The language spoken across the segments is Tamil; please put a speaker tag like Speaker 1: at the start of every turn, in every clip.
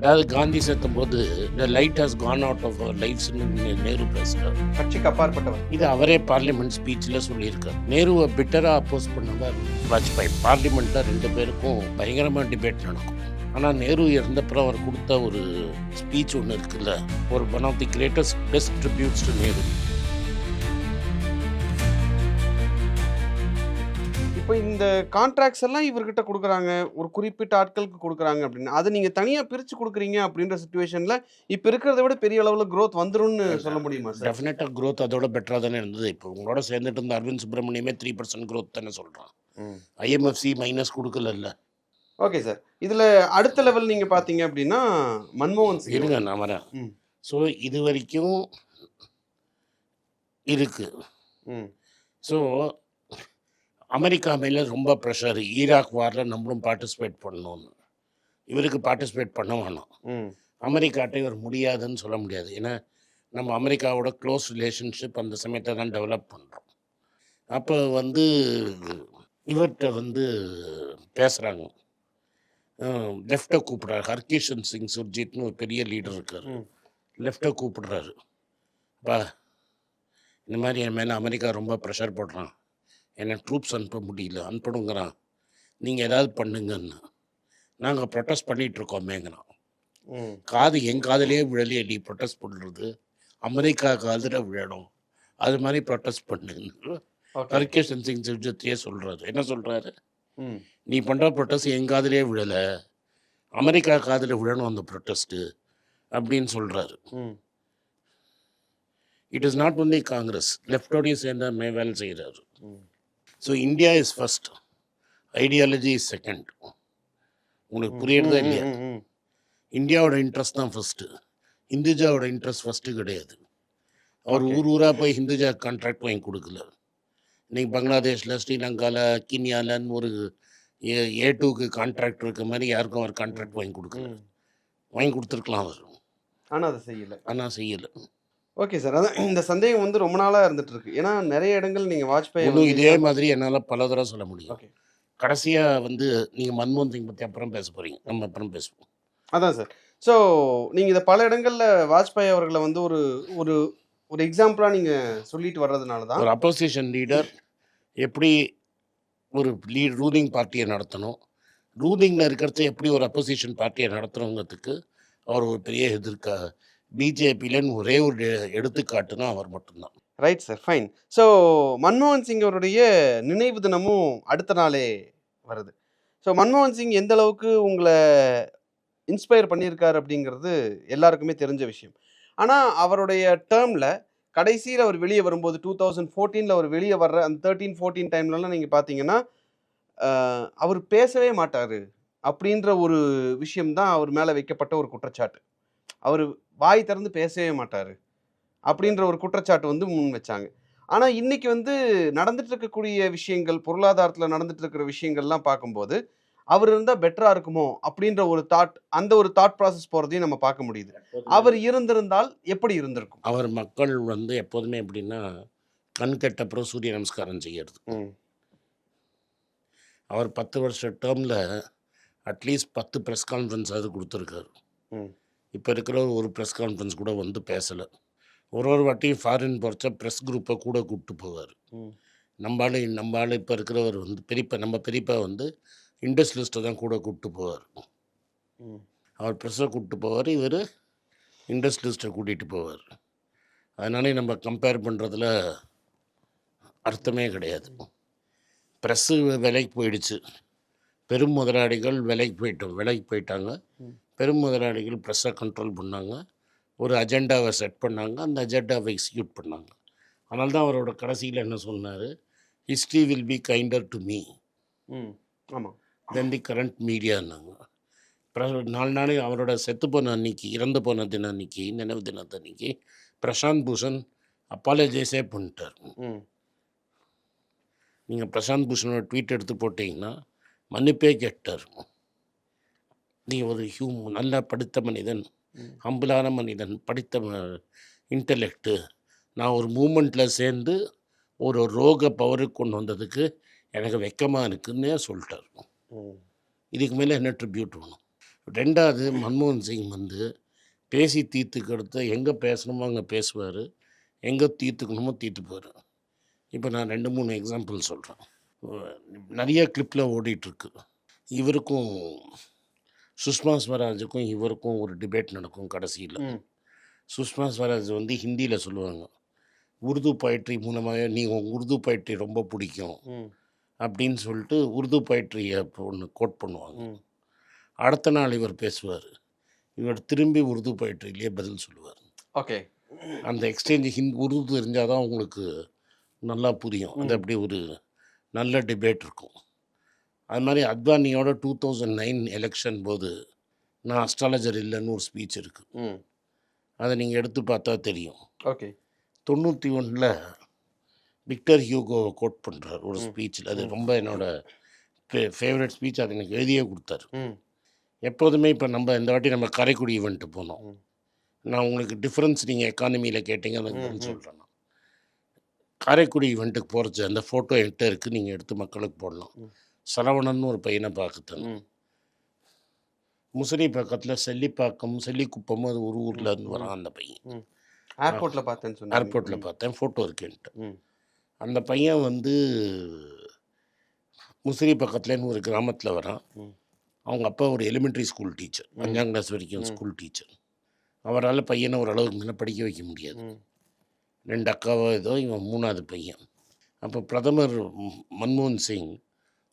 Speaker 1: அதாவது காந்தி செத்தும் போது the light has gone out of our லைஃப்ஸ்னு Nehru பேசுகிறார்
Speaker 2: கட்சிக்கு அப்பாற்பட்டவர்.
Speaker 1: இது அவரே பார்லிமெண்ட் ஸ்பீச்சில் சொல்லியிருக்கார். நேருவை பிட்டராக அப்போஸ் பண்ணவர் வாஜ்பாய். பார்லிமெண்ட்டில் ரெண்டு பேருக்கும் பயங்கரமாக டிபேட் நடக்கும். ஆனால் நேரு இறந்தப்புறம் அவர் கொடுத்த ஒரு ஸ்பீச் ஒன்று இருக்குல்ல ஒரு one of the greatest best tributes to Nehru.
Speaker 2: இப்போ இந்த கான்ட்ராக்ட்ஸ் எல்லாம் இவர்கிட்ட கொடுக்குறாங்க. ஒரு குறிப்பிட்ட ஆட்களுக்கு கொடுக்குறாங்க அப்படின்னு. அதை நீங்கள் தனியாக பிரித்து கொடுக்குறீங்க அப்படின்ற சுச்சுவேஷனில் இப்போ இருக்கிறத விட பெரிய அளவில் growth வந்துரும்னு சொல்ல முடியுமா சார்
Speaker 1: டெஃபினட்டாக growth அதோட பெட்டராக தானே இருந்தது. இப்போ உங்களோட சேர்ந்துட்டு இருந்த அரவிந்த் சுப்பிரமணியமே த்ரீ பர்சன்ட் growth தானே சொல்கிறான் ஐஎம்எஃப்சி மைனஸ் கொடுக்கலல்ல.
Speaker 2: ஓகே சார் இதில் அடுத்த லெவல் நீங்கள் பார்த்தீங்க அப்படின்னா மன்மோகன் சிங்.
Speaker 1: இருங்க நான் வரேன். ஸோ இது வரைக்கும் இருக்கு.
Speaker 2: ம்.
Speaker 1: ஸோ அமெரிக்கா மேலே ரொம்ப ப்ரெஷர் ஈராக் வாரில் நம்மளும் பார்ட்டிசிபேட் பண்ணணும்னு. இவருக்கு பார்ட்டிசிபேட் பண்ண வேணாம். அமெரிக்காட்ட இவர் முடியாதுன்னு சொல்ல முடியாது. ஏன்னா நம்ம அமெரிக்காவோட க்ளோஸ் ரிலேஷன்ஷிப் அந்த சமயத்தை தான் டெவலப் பண்ணுறோம் அப்போ வந்து இவர்கிட்ட வந்து பேசுகிறாங்க லெஃப்டை கூப்பிட்றாரு. ஹர்கிஷன் சிங் சுர்ஜித்னு ஒரு பெரிய லீடர் இருக்கார். லெஃப்டை கூப்பிடுறாரு. அப்பா இந்த மாதிரி என் மேலே அமெரிக்கா ரொம்ப ப்ரெஷர் போடுறான். என்னை ட்ரூப்ஸ் அனுப்ப முடியல அனுப்பணுங்கிறான் நீங்கள் ஏதாவது பண்ணுங்கன்னு. நாங்கள் ப்ரொட்டஸ்ட் பண்ணிகிட்ருக்கோமேங்கிறான் காது என் காதுலயே விழலையே நீ ப்ரொட்டஸ்ட் பண்ணுறது அமெரிக்கா காதில் விழணும். அது மாதிரி ப்ரொட்டஸ்ட் பண்ணுங்க
Speaker 2: ஓகே.
Speaker 1: ஹர்கேஷன் சிங் சுர்ஜித்தையே சொல்கிறாரு என்ன சொல்கிறாரு நீ பண்ணுற ப்ரொட்டஸ்ட் என் காதுலயே விழலை. அமெரிக்கா காதில் விழணும் அந்த ப்ரொட்டஸ்ட்டு அப்படின்னு சொல்கிறாரு it is not only Congress லெஃப்டோடையும் சேர்ந்த மே வேலை செய்கிறாரு so India is first ideology is second உங்களுக்கு புரியுறதா இல்லையா. இந்தியாவோட இன்ட்ரெஸ்ட் தான் ஃபஸ்ட்டு இந்துஜாவோட இன்ட்ரெஸ்ட் ஃபஸ்ட்டு கிடையாது. அவர். ஊர் ஊராக போய் ஹிந்துஜா கான்ட்ராக்ட் வாங்கி கொடுக்கல. இன்னைக்கு பங்களாதேஷில் ஸ்ரீலங்காவில் கீனியாலன்னு ஒரு ஏ ஏ டூக்கு கான்ட்ராக்ட் இருக்க மாதிரி யாருக்கும் அவர் கான்ட்ராக்ட் வாங்கி கொடுக்கல. வாங்கி கொடுத்துருக்கலாம் அவர்.
Speaker 2: ஆனா அதை செய்யல.
Speaker 1: ஆனால் செய்யலை.
Speaker 2: Okay sir. அதான் இந்த சந்தேகம் வந்து ரொம்ப நாளா இருந்துட்டு இருக்கு. ஏன்னா நிறைய இடங்கள் நீங்க வாஜ்பாய்
Speaker 1: இன்னும் இதே மாதிரி என்னால் பல தடவை சொல்ல முடியும்.
Speaker 2: ஓகே.
Speaker 1: கடைசியாக வந்து நீங்கள் மன்மோகன் சிங் பற்றி அப்புறம் பேச போகிறீங்க நம்ம அப்புறம் பேசுவோம்.
Speaker 2: அதான் சார். ஸோ நீங்கள் இதை பல இடங்கள்ல வாஜ்பாய் அவர்களை வந்து ஒரு ஒரு ஒரு எக்ஸாம்பிளாக நீங்கள் சொல்லிட்டு வர்றதுனால தான்
Speaker 1: ஒரு அப்போசிஷன் லீடர் எப்படி ஒரு லீட் ரூலிங் பார்ட்டியை நடத்தணும்? ரூலிங்கில் இருக்கிறத எப்படி ஒரு அப்போசிஷன் பார்ட்டியை நடத்தணுங்கிறதுக்கு அவர் ஒரு பெரிய எதிர்க்கா பிஜேபியிலன்னு ஒரே ஒரு எடுத்துக்காட்டுனா அவர் மட்டும்தான்.
Speaker 2: ரைட் சார் ஃபைன் ஸோ மன்மோகன் சிங் அவருடைய நினைவு தினமும் அடுத்த நாளே வருது. ஸோ மன்மோகன் சிங் எந்த அளவுக்கு உங்களை இன்ஸ்பயர் பண்ணியிருக்காரு அப்படிங்கிறது எல்லாருக்குமே தெரிஞ்ச விஷயம். ஆனால் அவருடைய டேர்மில் கடைசியில் அவர் வெளியே வரும்போது டூ தௌசண்ட் ஃபோர்டீனில் அவர் வெளியே வர்ற அந்த தேர்ட்டீன் ஃபோர்டீன் டைம்லலாம் நீங்கள் பார்த்தீங்கன்னா அவர் பேசவே மாட்டார் அப்படின்ற ஒரு விஷயம்தான் அவர் மேலே வைக்கப்பட்ட ஒரு குற்றச்சாட்டு. அவர் வாய் திறந்து பேசவே மாட்டார். அப்படின்ற ஒரு குற்றச்சாட்டு வந்து முன் வச்சாங்க. ஆனால் இன்னைக்கு வந்து நடந்துட்டு இருக்கக்கூடிய விஷயங்கள் பொருளாதாரத்தில் நடந்துட்டு இருக்கிற விஷயங்கள்லாம் பார்க்கும்போது அவர் இருந்தால் பெட்டராக இருக்குமோ அப்படின்ற ஒரு தாட் அந்த ஒரு தாட் ப்ராசஸ் போகிறதையும் நம்ம பார்க்க முடியுது. அவர் இருந்திருந்தால் எப்படி இருந்திருக்கும்?
Speaker 1: அவர் மக்கள் வந்து எப்போதுமே எப்படின்னா கண் கெட்டப்புறம் சூரிய நமஸ்காரம் செய்யறது. அவர் பத்து வருஷ டேர்மில் அட்லீஸ்ட் பத்து ப்ரெஸ் கான்ஃபரன்ஸ் அது கொடுத்துருக்காரு.
Speaker 2: ம்.
Speaker 1: இப்போ இருக்கிற ஒரு ப்ரெஸ் கான்ஃபரன்ஸ் கூட வந்து பேசலை. ஒரு ஒரு வாட்டியும் ஃபாரின் போகிறச்ச ப்ரெஸ் குரூப்பை கூட கூப்பிட்டு போவார்.
Speaker 2: ம்.
Speaker 1: நம்ம ஆளு நம்ம ஆளு இப்போ இருக்கிறவர் வந்து பெரியப்பா நம்ம பெரியப்பா வந்து இண்டஸ்ட்ரியலிஸ்ட்டை தான் கூட கூப்பிட்டு போவார். அவர் ப்ரெஸ்ஸை கூப்பிட்டு போவார் இவர் இண்டஸ்ட்ரியலிஸ்ட்டை கூட்டிகிட்டு போவார். அதனாலே நம்ம கம்பேர் பண்ணுறதுல அர்த்தமே கிடையாது. ப்ரெஸ்ஸு விலைக்கு போயிடுச்சு. பெரும் முதலாளிகள் விலைக்கு போயிட்டோம். விலைக்கு போயிட்டாங்க. பெரும் முதலாளிகள் ப்ரெஸ்ஸை கண்ட்ரோல் பண்ணாங்க. ஒரு அஜெண்டாவை செட் பண்ணாங்க. அந்த அஜெண்டாவை எக்ஸிக்யூட் பண்ணாங்க. அதனால தான் அவரோட கடைசியில் என்ன சொன்னார்? History will be kinder to me.
Speaker 2: ம் ஆமாம்
Speaker 1: தென் தி கரண்ட் மீடியான்னாங்க பிர- நாலு நாள் அவரோட செத்து போன அன்னைக்கு இறந்து போன தினம் அன்னைக்கு நினைவு தினத்து அன்னைக்கு பிரசாந்த் பூஷன் அப்பாலஜைஸே பண்ணிட்டார்.
Speaker 2: ம்.
Speaker 1: நீங்கள் பிரசாந்த் பூஷனோட ட்வீட் எடுத்து போட்டிங்கன்னா மன்னிப்பே கேட்டார். நீ ஒரு ஹியூம் நல்லா படித்த மனிதன். ஹம்பிளான மனிதன் படித்த இன்டலெக்ட்டு நான் ஒரு மூமெண்ட்டில் சேர்ந்து ஒரு ரோக பவருக்கு கொண்டு வந்ததுக்கு எனக்கு வெக்கமாக இருக்குன்னே சொல்லிட்டார். இதுக்கு மேலே என்ன ட்ரிபியூட் வேணும்? ரெண்டாவது மன்மோகன் சிங் வந்து பேசி தீர்த்துக்கடுத்து எங்கே பேசணுமோ அங்கே பேசுவார். எங்கே தீர்த்துக்கணுமோ தீர்த்துப்பார். இப்போ நான் ரெண்டு மூணு எக்ஸாம்பிள் சொல்கிறேன் நிறைய கிளிப்பில் ஓடிட்டுருக்கு இவருக்கும் சுஷ்மா ஸ்வராஜுக்கும் இவருக்கும் ஒரு டிபேட் நடக்கும் கடைசியில். சுஷ்மா ஸ்வராஜ் வந்து ஹிந்தியில் சொல்லுவாங்க. உருது poetry மூலமாக நீ உன் உருது poetry ரொம்ப பிடிக்கும் அப்படின்னு சொல்லிட்டு உருது poetry-ய ஒன்று கோட் பண்ணுவாங்க. அடுத்த நாள் இவர் பேசுவார். இவர் திரும்பி உருது poetry-லயே பதில் சொல்லுவார்.
Speaker 2: ஓகே.
Speaker 1: அந்த எக்ஸ்சேஞ்ச் ஹிந்தி உருது தெரிஞ்சால் தான் உங்களுக்கு நல்லா புரியும். அது. அப்படி ஒரு நல்ல டிபேட் இருக்கும். அது மாதிரி அத்வானியோட டூ தௌசண்ட் நைன் எலெக்ஷன் போது நான் அஸ்ட்ராலஜர் இல்லைன்னு ஒரு ஸ்பீச் இருக்குது அதை நீங்கள் எடுத்து பார்த்தா தெரியும்
Speaker 2: ஓகே
Speaker 1: தொண்ணூற்றி ஒன்றில் விக்டர் ஹியூகோவை கோட் பண்ணுறார் ஒரு. ஸ்பீச்சில் அது. ரொம்ப என்னோட ஃபேவரட் ஸ்பீச் அது எனக்கு எழுதியே கொடுத்தாரு எப்போதுமே இப்போ நம்ம இந்த வாட்டி நம்ம காரைக்குடி ஈவெண்ட்டு போனோம். நான் உங்களுக்கு டிஃப்ரென்ஸ் நீங்கள் எக்கானமியில் கேட்டீங்க
Speaker 2: ம்.
Speaker 1: சொல்கிறேன் நான் காரைக்குடி ஈவெண்ட்டுக்கு போகிறச்சு அந்த ஃபோட்டோ என்கிட்ட இருக்குது நீங்கள் எடுத்து மக்களுக்கு போடலாம். சரவணன் ஒரு பையனை பார்க்குத்தேன் முசிறி பக்கத்தில் செல்லிப்பாக்கம் செல்லிக்குப்பம் அது ஒரு ஊரில் இருந்து. வரான் அந்த பையன்.
Speaker 2: ஏர்போர்ட்ல பார்த்தேன்னு சொன்னீங்க.
Speaker 1: ஏர்போர்ட்டில் பார்த்தேன் ஃபோட்டோ இருக்குன்ட்டு. அந்த பையன் வந்து முசிறி பக்கத்துலேருந்து ஒரு கிராமத்தில் வரான். அவங்க அப்பா ஒரு எலிமெண்ட்ரி ஸ்கூல் டீச்சர். அஞ்சாம் கிளாஸ் வரைக்கும். ஸ்கூல் டீச்சர் அவரால் பையனை ஓரளவுக்கு மேலே படிக்க வைக்க முடியாது. ரெண்டு அக்காவோ ஏதோ இவன் மூணாவது பையன். அப்போ பிரதமர் மன்மோகன் சிங்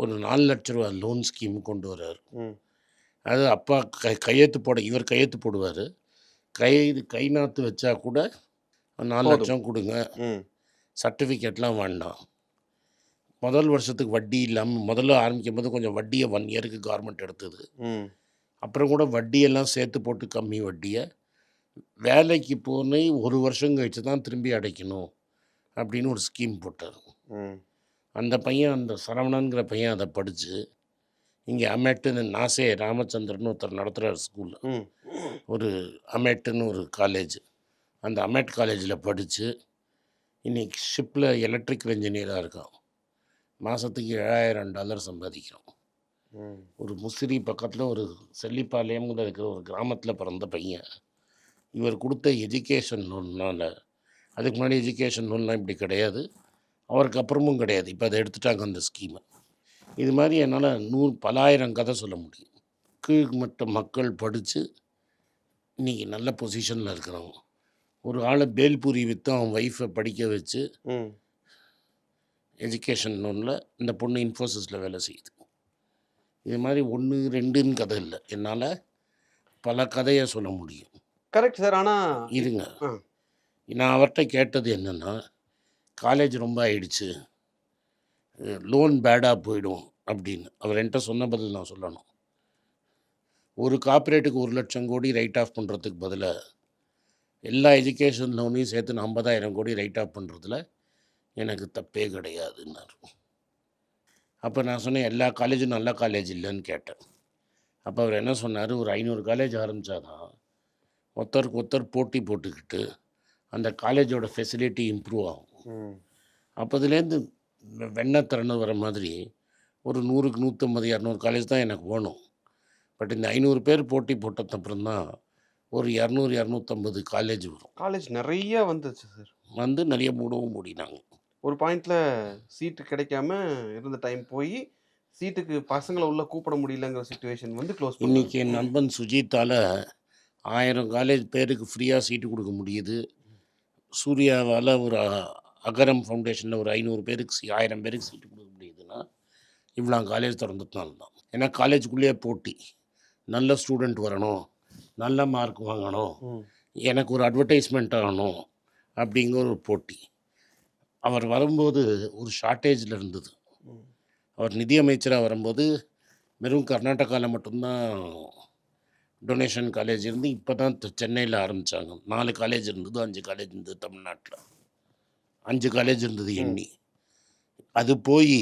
Speaker 1: ஒரு நாலு லட்ச ரூபா லோன் ஸ்கீம் கொண்டு வர்றார். அது அப்பா கை கையெழுத்து போட இவர் கையெழுத்து போடுவார். கை கை நாற்று வச்சா கூட நாலு. லட்சம் கொடுங்க.
Speaker 2: ம்.
Speaker 1: சர்டிஃபிகேட்லாம் வேண்டாம். முதல் வருஷத்துக்கு வட்டி இல்லாமல் முதல்ல ஆரம்பிக்கும் போது கொஞ்சம் வட்டியை ஒன் இயருக்கு கவர்மெண்ட் எடுத்தது. அப்புறம் கூட வட்டியெல்லாம் சேர்த்து போட்டு கம்மி வட்டியை. வேலைக்கு போனே ஒரு வருஷம் கழிச்சு தான் திரும்பி அடைக்கணும் அப்படின்னு ஒரு ஸ்கீம் போட்டார்.
Speaker 2: ம்.
Speaker 1: அந்த பையன் அந்த சரவணங்கிற பையன் அதை படித்து இங்கே அமேட்டுன்னு நாசே ராமச்சந்திரன் ஒருத்தர் நடத்துகிறார் ஸ்கூலில் ஒரு அமேட்டுன்னு ஒரு காலேஜ் அந்த அமேட் காலேஜில் படித்து இன்னைக்கு ஷிப்பில் எலக்ட்ரிக்கல் இன்ஜினியராக இருக்கான். மாதத்துக்கு ஏழாயிரம் டாலர் சம்பாதிக்கிறான்.
Speaker 2: ம்.
Speaker 1: ஒரு முசிறி பக்கத்தில் ஒரு செல்லிப்பாளையம்ங்கிற இருக்கிற ஒரு கிராமத்தில் பிறந்த பையன். இவர் கொடுத்த எஜுகேஷன் லோன்னால அதுக்கு முன்னாடி எஜுகேஷன் லோன்லாம் இப்படி கிடையாது. அவருக்கு அப்புறமும் கிடையாது. இப்போ அதை எடுத்துட்டாங்க அந்த ஸ்கீமை இது மாதிரி என்னால் நூறு பலாயிரம் கதை சொல்ல முடியும். கீழ்மட்ட மக்கள் படித்து இன்றைக்கி நல்ல பொசிஷனில் இருக்கிறவங்க ஒரு ஆளை பேல்பூரி விற்று அவன் ஒய்ஃபை படிக்க வச்சு எஜுகேஷன் லோனில் இந்த பொண்ணு இன்ஃபோசிஸில் வேலை செய்யுது. இது மாதிரி ஒன்று ரெண்டுன்னு கதை இல்லை. என்னால் பல கதையை சொல்ல முடியும்.
Speaker 2: கரெக்ட் சார் ஆனா
Speaker 1: இருங்க. நான் அவர்கிட்ட கேட்டது என்னென்னா காலேஜ் ரொம்ப ஆயிடுச்சு. லோன் பேடாக போயிடும் அப்படின்னு. அவர் என்கிட்ட சொன்ன பதில் நான் சொல்லணும். ஒரு கார்ப்பரேட்டுக்கு ஒரு லட்சம் கோடி ரைட் ஆஃப் பண்ணுறதுக்கு பதிலாக எல்லா எஜுகேஷன் லோனையும் சேர்த்து நான் ஐம்பதாயிரம் கோடி ரைட் ஆஃப் பண்ணுறதுல எனக்கு தப்பே கிடையாதுன்னாரு. அப்போ நான் சொன்னேன் எல்லா காலேஜும் நல்ல காலேஜ் இல்லைன்னு கேட்டேன். அப்போ அவர் என்ன சொன்னார்? ஒரு ஐநூறு காலேஜ் ஆரம்பித்தாதான் ஒருத்தருக்கு ஒருத்தர் போட்டி போட்டுக்கிட்டு அந்த காலேஜோட ஃபெசிலிட்டி இம்ப்ரூவ் ஆகும்.
Speaker 2: ம்
Speaker 1: அப்போ இதுலேருந்து வெ- வெண்ணெய் திறந்து வர மாதிரி ஒரு நூறுக்கு நூற்றம்பது இரநூறு காலேஜ் தான் எனக்கு வேணும். பட் இந்த ஐநூறு பேர் போட்டி போட்டது அப்புறம் தான் ஒரு இரநூறு இரநூத்தம்பது காலேஜ் வரும்.
Speaker 2: காலேஜ் நிறைய வந்துச்சு சார்
Speaker 1: வந்து நிறைய மூடவும் மூடினாங்க.
Speaker 2: ஒரு பாயிண்ட்ல சீட்டு கிடைக்காம இருந்த டைம் போய் சீட்டுக்கு பசங்களை உள்ள கூப்பிட முடியலங்கிற சுச்சுவேஷன் வந்து க்ளோஸ்
Speaker 1: இன்றைக்கி என் நண்பன் சுஜித்தால் ஆயிரம் காலேஜ் பேருக்கு ஃப்ரீயாக சீட்டு கொடுக்க முடியுது. சூர்யாவால் ஒரு அகரம் ஃபவுண்டேஷனில் ஒரு ஐநூறு பேருக்கு சீ- ஆயிரம் பேருக்கு சீட்டு கொடுக்க முடியுதுன்னா இவ்வளோ காலேஜ் திறந்ததுனால தான் ஏன்னா காலேஜுக்குள்ளேயே போட்டி. நல்ல ஸ்டூடெண்ட் வரணும். நல்ல மார்க் வாங்கணும். எனக்கு ஒரு அட்வர்டைஸ்மெண்ட் ஆகணும் அப்படிங்கிற ஒரு போட்டி. அவர் வரும்போது ஒரு ஷார்ட்டேஜில் இருந்தது. அவர் நிதியமைச்சராக வரும்போது வெறும் கர்நாடகாவில் மட்டும்தான் டொனேஷன் காலேஜ் இருந்து இப்போ தான் சென்னையில் ஆரம்பித்தாங்க நாலு காலேஜ் இருந்தது அஞ்சு காலேஜ் இருந்தது தமிழ்நாட்டில். அஞ்சு காலேஜ் இருந்தது எண்ணி. அது போய்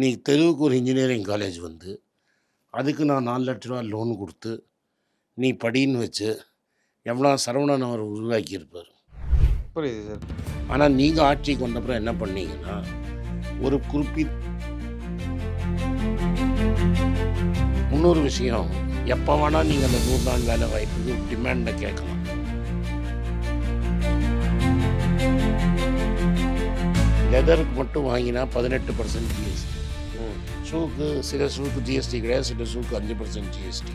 Speaker 1: நீ தெருவுக்கு ஒரு இன்ஜினியரிங் காலேஜ் வந்து அதுக்கு நான் நாலு லட்ச ரூபா லோன் கொடுத்து நீ படின்னு வச்சு எவ்வளோ சரவணன் அவர் உருவாக்கியிருப்பார்.
Speaker 2: புரியுது சார்
Speaker 1: ஆனால் நீங்கள் ஆட்சிக்கு வந்தப்புறம் என்ன பண்ணீங்கன்னா ஒரு குறிப்பிட்ட இன்னொரு விஷயம் எப்போ வேணால் நீங்கள் அந்த நூறு நாள் வேலை வாய்ப்புக்கு டிமாண்டை கேட்கலாம். லெதருக்கு மட்டும் வாங்கினா பதினெட்டு பர்சன்ட் ஜிஎஸ்டி ஷூக்கு சில ஷூக்கு ஜிஎஸ்டி கிடையாது சில ஷூக்கு அஞ்சு பர்சன்ட் ஜிஎஸ்டி